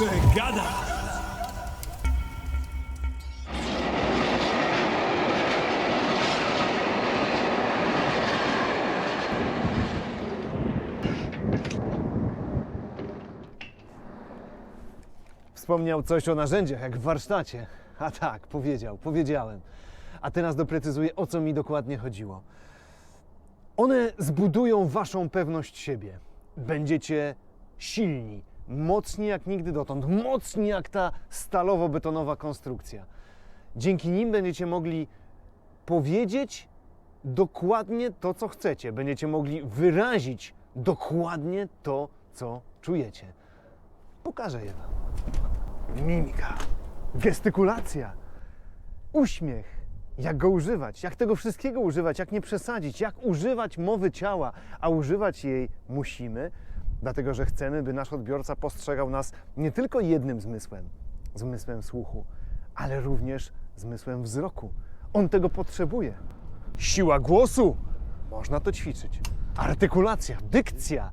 Dobrze gada! Wspomniał coś o narzędziach, jak w warsztacie. A tak, powiedział, powiedziałem. A teraz doprecyzuję, o co mi dokładnie chodziło. One zbudują waszą pewność siebie. Będziecie silni, mocni jak nigdy dotąd, mocni jak ta stalowo-betonowa konstrukcja. Dzięki nim będziecie mogli powiedzieć dokładnie to, co chcecie. Będziecie mogli wyrazić dokładnie to, co czujecie. Pokażę je wam. Mimika, gestykulacja, uśmiech. Jak go używać? Jak tego wszystkiego używać? Jak nie przesadzić? Jak używać mowy ciała? A używać jej musimy, dlatego że chcemy, by nasz odbiorca postrzegał nas nie tylko jednym zmysłem, zmysłem słuchu, ale również zmysłem wzroku. On tego potrzebuje. Siła głosu. Można to ćwiczyć. Artykulacja, dykcja,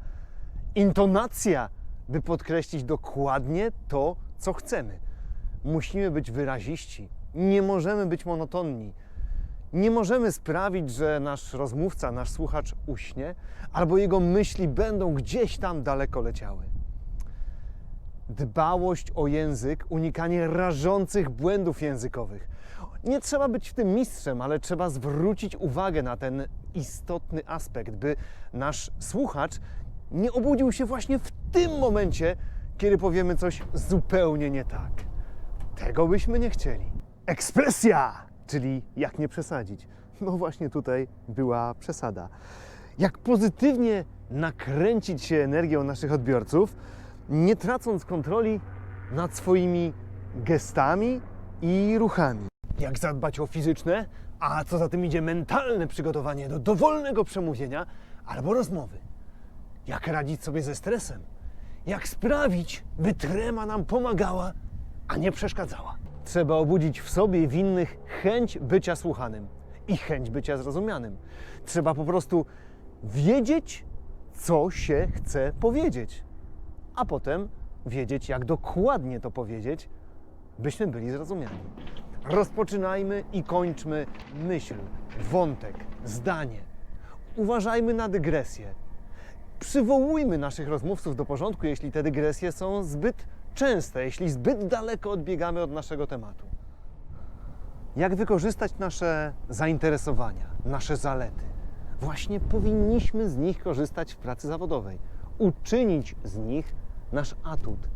intonacja, by podkreślić dokładnie to, co chcemy. Musimy być wyraziści. Nie możemy być monotonni. Nie możemy sprawić, że nasz rozmówca, nasz słuchacz uśnie, albo jego myśli będą gdzieś tam daleko leciały. Dbałość o język, unikanie rażących błędów językowych. Nie trzeba być w tym mistrzem, ale trzeba zwrócić uwagę na ten istotny aspekt, by nasz słuchacz nie obudził się właśnie w tym momencie, kiedy powiemy coś zupełnie nie tak. Tego byśmy nie chcieli. Ekspresja, czyli jak nie przesadzić. No właśnie tutaj była przesada. Jak pozytywnie nakręcić się energią naszych odbiorców, nie tracąc kontroli nad swoimi gestami i ruchami. Jak zadbać o fizyczne, a co za tym idzie mentalne przygotowanie do dowolnego przemówienia albo rozmowy. Jak radzić sobie ze stresem? Jak sprawić, by trema nam pomagała, a nie przeszkadzała? Trzeba obudzić w sobie w innych chęć bycia słuchanym i chęć bycia zrozumianym. Trzeba po prostu wiedzieć, co się chce powiedzieć, a potem wiedzieć, jak dokładnie to powiedzieć, byśmy byli zrozumiani. Rozpoczynajmy i kończmy myśl, wątek, zdanie. Uważajmy na dygresję przywołujmy naszych rozmówców do porządku, jeśli te dygresje są zbyt częste, jeśli zbyt daleko odbiegamy od naszego tematu. Jak wykorzystać nasze zainteresowania, nasze zalety? Właśnie powinniśmy z nich korzystać w pracy zawodowej, uczynić z nich nasz atut,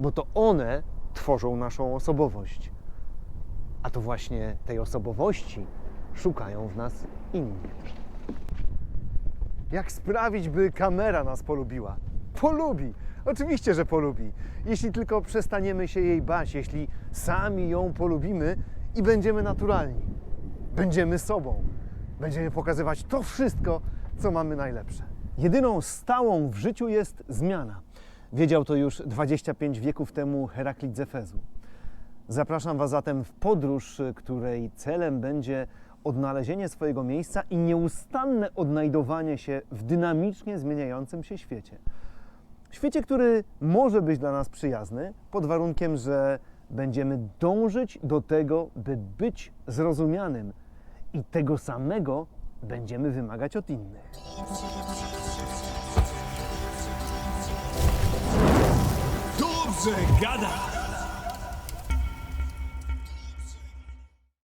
bo to one tworzą naszą osobowość. A to właśnie tej osobowości szukają w nas inni. Jak sprawić, by kamera nas polubiła? Polubi! Oczywiście, że polubi. Jeśli tylko przestaniemy się jej bać, jeśli sami ją polubimy i będziemy naturalni. Będziemy sobą. Będziemy pokazywać to wszystko, co mamy najlepsze. Jedyną stałą w życiu jest zmiana. Wiedział to już 25 wieków temu Heraklit z Efezu. Zapraszam Was zatem w podróż, której celem będzie odnalezienie swojego miejsca i nieustanne odnajdowanie się w dynamicznie zmieniającym się świecie. Świecie, który może być dla nas przyjazny, pod warunkiem, że będziemy dążyć do tego, by być zrozumianym i tego samego będziemy wymagać od innych. Dobrze gada!